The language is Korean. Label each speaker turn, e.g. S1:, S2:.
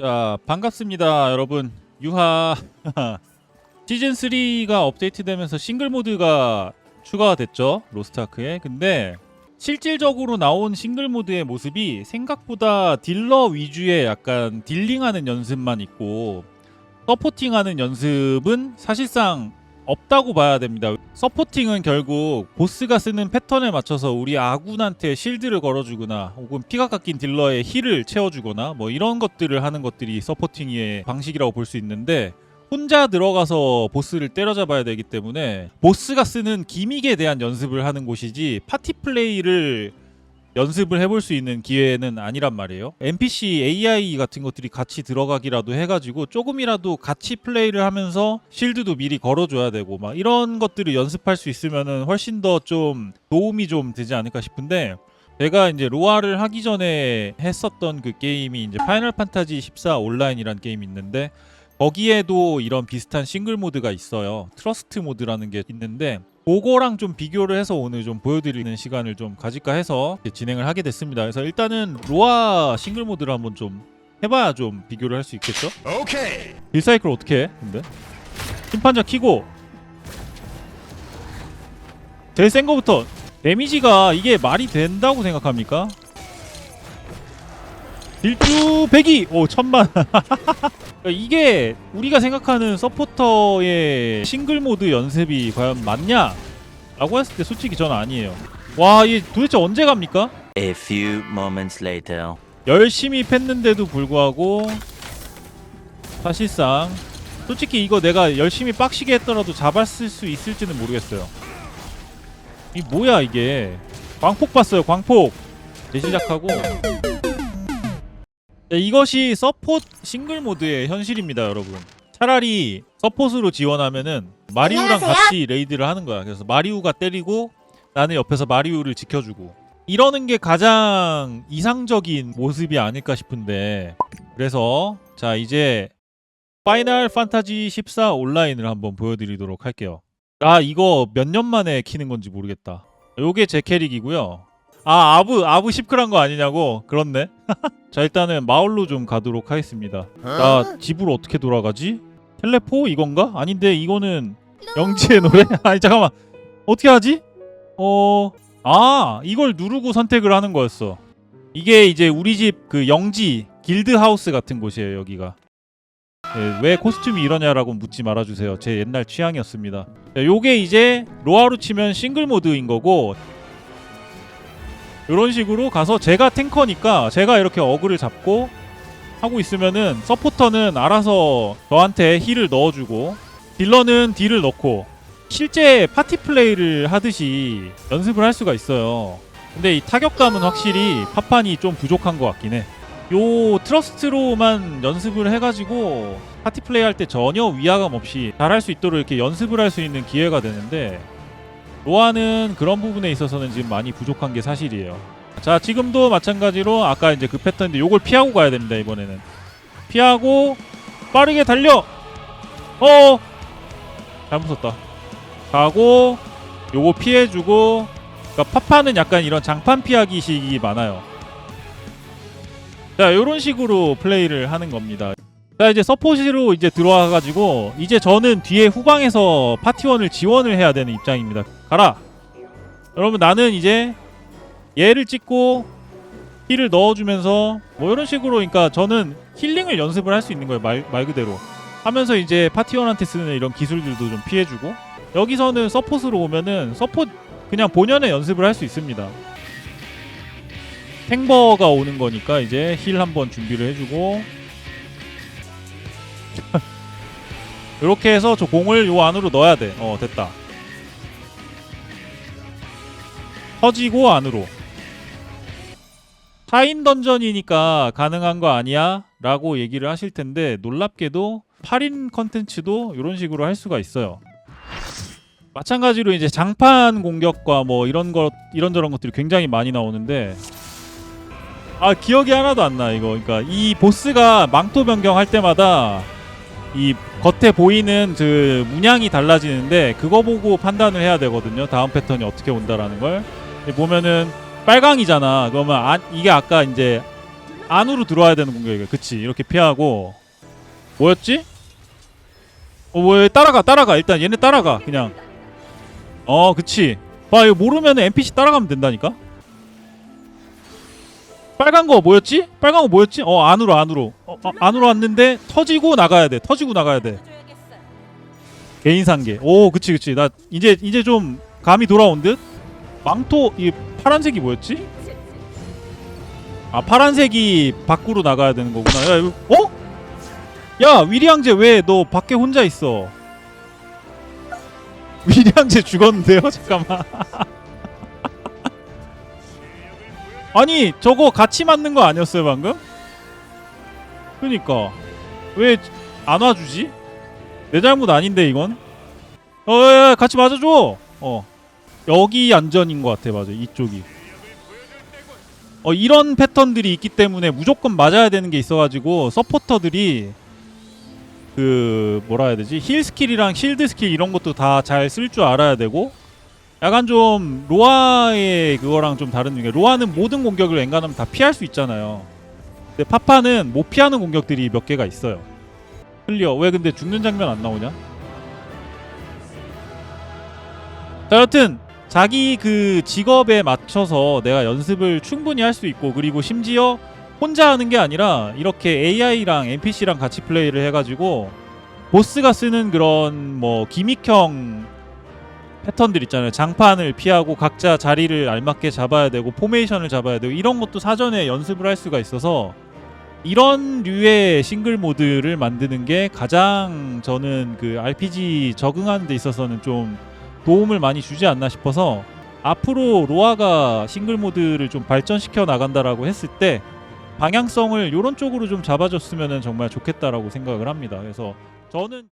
S1: 자 반갑습니다 여러분. 유하. 시즌 3가 업데이트되면서 싱글 모드가 추가가 됐죠 로스트아크에. 근데 실질적으로 나온 싱글 모드의 모습이 생각보다 딜러 위주의 약간 딜링하는 연습만 있고 서포팅하는 연습은 사실상 없다고 봐야 됩니다. 서포팅은 결국 보스가 쓰는 패턴에 맞춰서 우리 아군한테 실드를 걸어주거나 혹은 피가 깎인 딜러의 힐을 채워주거나 뭐 이런 것들을 하는 것들이 서포팅의 방식이라고 볼 수 있는데 혼자 들어가서 보스를 때려잡아야 되기 때문에 보스가 쓰는 기믹에 대한 연습을 하는 곳이지 파티 플레이를 연습을 해볼 수 있는 기회는 아니란 말이에요. NPC AI 같은 것들이 같이 들어가기라도 해가지고 조금이라도 같이 플레이를 하면서 실드도 미리 걸어줘야 되고 막 이런 것들을 연습할 수 있으면은 훨씬 더 좀 도움이 좀 되지 않을까 싶은데 제가 이제 로아를 하기 전에 했었던 그 게임이 이제 파이널 판타지 14 온라인이란 게임이 있는데 거기에도 이런 비슷한 싱글 모드가 있어요. 트러스트 모드라는 게 있는데 그거랑 좀 비교를 해서 오늘 좀 보여드리는 시간을 좀 가질까 해서 진행을 하게 됐습니다. 그래서 일단은 로아 싱글 모드를 한번 좀 해봐야 좀 비교를 할 수 있겠죠?
S2: 오케이.
S1: 딜사이클 어떻게 해? 근데 심판자 키고 제일 센 거부터 데미지가 이게 말이 된다고 생각합니까? 딜주 100이 오 천만 그러니까 이게 우리가 생각하는 서포터의 싱글 모드 연습이 과연 맞냐? 라고 했을 때 솔직히 저는 아니에요 와 이게 도대체 언제 갑니까?
S3: A few moments later.
S1: 열심히 팼는데도 불구하고 사실상 솔직히 이거 내가 열심히 빡시게 했더라도 잡았을 수 있을지는 모르겠어요. 이 뭐야 이게 광폭 봤어요 광폭 재시작하고 네, 이것이 서폿 싱글 모드의 현실입니다 여러분. 차라리 서폿으로 지원하면은 마리우랑 같이 레이드를 하는 거야. 그래서 마리우가 때리고 나는 옆에서 마리우를 지켜주고. 이러는 게 가장 이상적인 모습이 아닐까 싶은데. 그래서 자 이제 파이널 판타지 14 온라인을 한번 보여드리도록 할게요. 아 이거 몇 년 만에 키는 건지 모르겠다. 요게 제 캐릭이고요 아 아부 아부 시크란 거 아니냐고? 그렇네. 자 일단은 마을로 좀 가도록 하겠습니다. 나 집으로 어떻게 돌아가지? 텔레포? 이건가? 아닌데 이거는 영지의 노래? 아니 잠깐만. 어떻게 하지? 어... 아 이걸 누르고 선택을 하는 거였어. 이게 이제 우리 집 그 영지 길드 하우스 같은 곳이에요 여기가. 예, 왜 코스튬이 이러냐라고 묻지 말아주세요. 제 옛날 취향이었습니다. 자, 요게 이제 로아로 치면 싱글 모드인 거고 이런 식으로 가서 제가 탱커니까 제가 이렇게 어그를 잡고 하고 있으면은 서포터는 알아서 저한테 힐을 넣어주고 딜러는 딜을 넣고 실제 파티 플레이를 하듯이 연습을 할 수가 있어요. 근데 이 타격감은 확실히 파판이 좀 부족한 것 같긴 해. 요 트러스트로만 연습을 해가지고 파티 플레이 할 때 전혀 위화감 없이 잘할 수 있도록 이렇게 연습을 할 수 있는 기회가 되는데 로아는 그런 부분에 있어서는 지금 많이 부족한 게 사실이에요. 자 지금도 마찬가지로 아까 이제 그 패턴인데 요걸 피하고 가야 됩니다 이번에는. 피하고 빠르게 달려! 어! 잘못 썼다. 가고 요거 피해주고 그러니까 파파는 약간 이런 장판 피하기식이 많아요. 자 요런 식으로 플레이를 하는 겁니다 자 이제 서포시로 이제 들어와가지고 이제 저는 뒤에 후방에서 파티원을 지원을 해야 되는 입장입니다. 가라. 여러분 나는 이제 얘를 찍고 힐을 넣어주면서 뭐 이런 식으로 그러니까 저는 힐링을 연습을 할 수 있는 거예요 말, 말 그대로. 하면서 이제 파티원한테 쓰는 이런 기술들도 좀 피해주고 여기서는 서폿으로 오면은 서폿 그냥 본연의 연습을 할 수 있습니다. 탱버가 오는 거니까 이제 힐 한번 준비를 해주고 이렇게 해서 저 공을 요 안으로 넣어야 돼 어 됐다 터지고 안으로 타인 던전이니까 가능한 거 아니야? 라고 얘기를 하실 텐데 놀랍게도 8인 컨텐츠도 이런 식으로 할 수가 있어요. 마찬가지로 이제 장판 공격과 뭐 이런 것 이런저런 것들이 굉장히 많이 나오는데 아 기억이 하나도 안 나 이거 그러니까 이 보스가 망토 변경할 때마다 이 겉에 보이는 그 문양이 달라지는데 그거 보고 판단을 해야 되거든요. 다음 패턴이 어떻게 온다라는 걸. 보면은 빨강이잖아. 그러면 아, 이게 아까 이제 안으로 들어와야 되는 공격이야. 그치? 이렇게 피하고. 뭐였지? 어 뭐야 따라가 따라가. 일단 얘네 따라가 그냥. 어 그치. 봐 이거 모르면 NPC 따라가면 된다니까 빨간 거 뭐였지? 빨간 거 뭐였지? 어 안으로 안으로. 어, 어, 안으로 왔는데 터지고 나가야 돼. 터지고 나가야 돼. 개인 상계. 오 그치 그치. 나 이제 이제 좀 감이 돌아온 듯? 망토 이 파란색이 뭐였지? 아 파란색이 밖으로 나가야 되는 거구나. 야 이거 어? 야 위리 형제 왜 너 밖에 혼자 있어? 위리 형제 죽었는데요? 잠깐만 아니 저거 같이 맞는 거 아니었어요 방금? 그니까. 왜 안 와주지? 내 잘못 아닌데 이건? 어 야, 야, 같이 맞아줘! 어. 여기 안전인 것 같아 맞아. 이쪽이. 어 이런 패턴들이 있기 때문에 무조건 맞아야 되는 게 있어가지고 서포터들이 그 뭐라 해야 되지? 힐 스킬이랑 실드 스킬 이런 것도 다 잘 쓸 줄 알아야 되고 약간 좀 로아의 그거랑 좀 다른 게 로아는 모든 공격을 웬간하면 다 피할 수 있잖아요. 근데 파파는 못 피하는 공격들이 몇 개가 있어요. 클리어 왜 근데 죽는 장면 안 나오냐? 자 여튼 자기 그 직업에 맞춰서 내가 연습을 충분히 할 수 있고 그리고 심지어 혼자 하는 게 아니라 이렇게 AI랑 NPC랑 같이 플레이를 해가지고 보스가 쓰는 그런 뭐 기믹형 패턴들 있잖아요. 장판을 피하고 각자 자리를 알맞게 잡아야 되고 포메이션을 잡아야 되고 이런 것도 사전에 연습을 할 수가 있어서 이런 류의 싱글 모드를 만드는 게 가장 저는 그 RPG 적응하는 데 있어서는 좀 도움을 많이 주지 않나 싶어서 앞으로 로아가 싱글 모드를 좀 발전시켜 나간다라고 했을 때 방향성을 이런 쪽으로 좀 잡아줬으면 정말 좋겠다라고 생각을 합니다. 그래서 저는